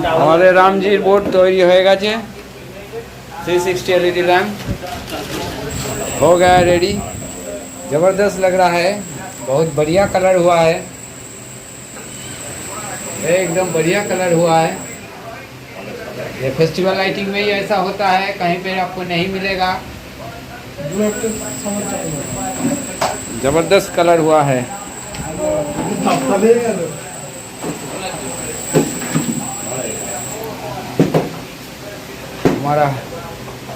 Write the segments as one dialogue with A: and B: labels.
A: আমাদের रामजीर बोर्ड तैयारी হয়ে গেছে 360 एलईडी लैम्प हो गया रेडी ज़बरदस्त लग रहा है बहुत बढ़िया कलर हुआ है एकदम बढ़िया कलर हुआ है ये फेस्टिवल लाइटिंग में ही ऐसा होता है कहीं पे आपको नहीं मिलेगा ज़बरदस्त कलर हुआ है हमारा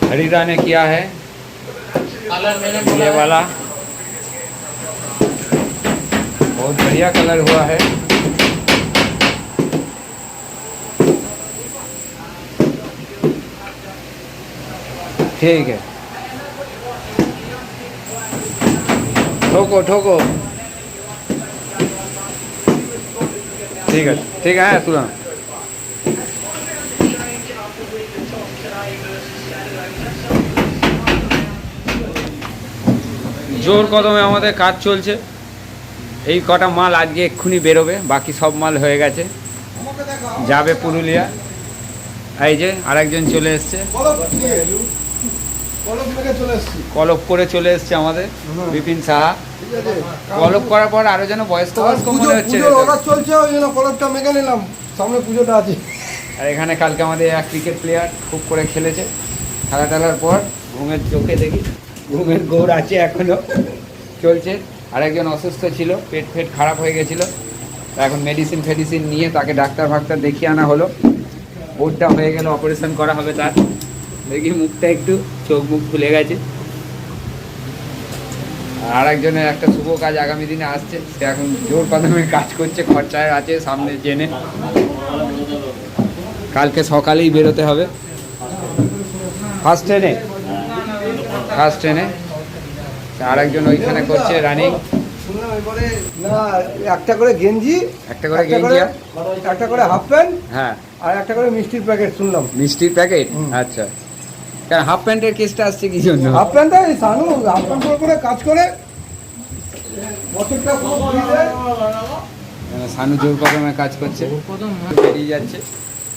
A: हरिदा ने किया है। ये वाला। बहुत बढ़िया कलर हुआ है। ठीक है। ठोको ठोको। ठीक है ठीक है तुरंत। জোর কদমে আমাদের কাজ চলছে। এই কটা মাল আজকে এক্ষুনি বেরোবে বাকি সব মাল হয়ে গেছে। যাবে পুরুলিয়া। এই যে আরেকজন চলে এসছে। কলপ করে চলে এসছে আমাদের বিপিন সাহা। কলপ করার পর আরও যেন বয়স্ক বয়স্ক মনে হচ্ছে
B: চলছে ওই জন্য কলপটা মেখে নিলাম। সামনে পুজোটা আছে।
A: আর এখানে কালকে আমাদের এক ক্রিকেট প্লেয়ার খুব করে খেলেছে। খেলা টেলার পর ঘুমের চোখে দেখি। ঘুমের গৌর আছে এখনও, চলছে। আরেকজন অসুস্থ ছিল, পেট ফেট খারাপ হয়ে গেছিল। এখন মেডিসিন ফেডিসিন নিয়ে তাকে ডাক্তার ফাক্তার দেখিয়ে আনা হলো। বোর্ডটা হয়ে গেল অপারেশন করা হবে তার। দেখি মুখটা একটু, চোখ মুখ খুলে গেছে। আর একজনের একটা শুভ কাজ আগামী দিনে আসছে। সে এখন জোর কদমে কাজ করছে, খরচায় আছে সামনে জেনে। কালকে সকালেই বেরোতে হবে। ফার্স্ট ট্রেনে? ফার্স্ট ট্রেনে আর একজন ওইখানে করছে রানিং
B: না একটা করে গেঞ্জি
A: একটা করে গেঞ্জি
B: একটা করে হাফ প্যান্ট
A: হ্যাঁ।
B: আর একটা করে মিষ্টির প্যাকেট শুনলাম।
A: মিষ্টির প্যাকেট আচ্ছা। কারণ হাফ প্যান্টের কেসটা আসছে কি জন্য?
B: হাফ প্যান্টটা সানু হাফ প্যান্ট করে করে কাজ করে।
A: সানু জোর কদমে কাজ করছে। বেরিয়ে যাচ্ছে।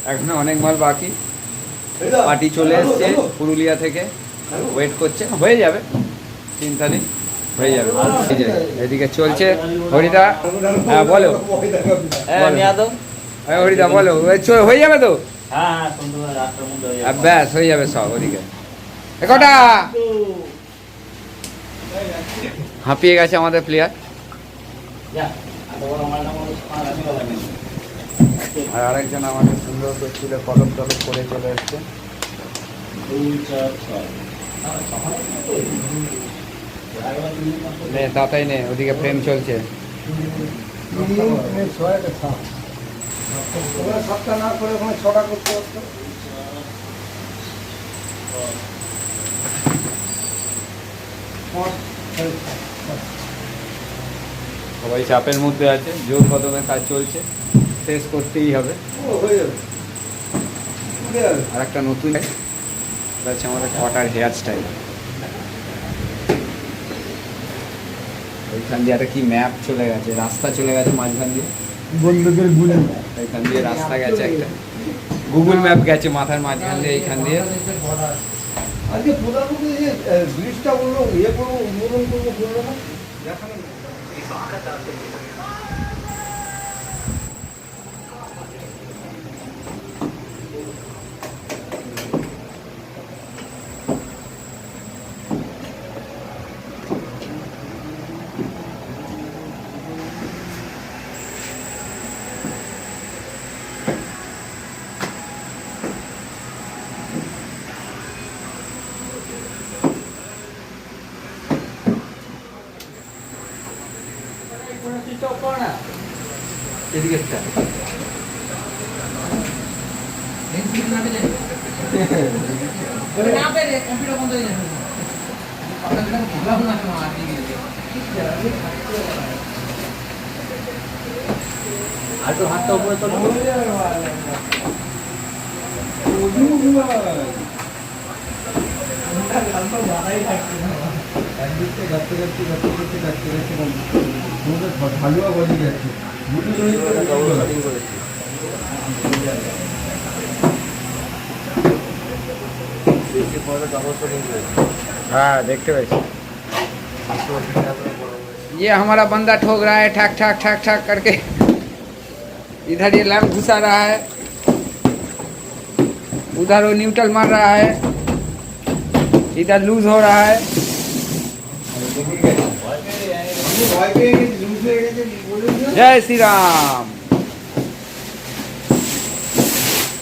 A: এখনও অনেক মাল বাকি। পার্টি চলে এসছে পুরুলিয়া থেকে। ওয়েট করছে হয়ে যাবে। চিন্তা নেই হয়ে যাবে। এদিকে চলছে। হরিদা হ্যাঁ বলো।
C: হ্যাঁ
A: হরিদা বলো। হয়ে যাবে তো?
C: হ্যাঁ
A: ব্যাস হয়ে যাবে সব ওদিকে। কটা? হাঁপিয়ে গেছে আমাদের প্লেয়ার। আর আরেকজন আমাদের সুন্দর কলম টলম করে চলে এসছে।
C: দুই, চার, ছয়।
A: নে তাতাই নে ওদিকে প্রেম চলছে
B: সাতটা না করে ওখানে ছটা করতে সাত।
A: সবাই চাপের মধ্যে আছে জোর কদমে কাজ চলছে শেষ করতেই হবে
B: হয়ে।
A: আর একটা নতুন এটা হচ্ছে আমাদের কটার হেয়ার স্টাইল ওইখান দিয়ে একটা কি ম্যাপ চলে গেছে রাস্তা চলে গেছে মাঝখান দিয়ে।
B: বন্ধুদের গুলি
A: ওইখান দিয়ে রাস্তা গেছে একটা। গুগল ম্যাপ গেছে মাথার মাঝখান দিয়ে এইখান দিয়ে।
B: আজকে প্রধানমন্ত্রী যে ব্রিজটা বলল ইয়ে করব উদ্বোধন করব বলল না? দেখানো না।
A: এদিকে
C: আর তো হাতটা উপরে তোলো।
B: একদিকে যাচ্ছে যাচ্ছে যাচ্ছে যাচ্ছে যাচ্ছে যাচ্ছে।
A: हाँ देखते भाई ये हमारा बंदा ठोक रहा है ठाक ठाक ठाक ठाक करके। इधर ये लैम्प घुसा रहा है। उधर वो न्यूट्रल मार रहा है। इधर लूज हो रहा है।
B: ভয় পেয়ে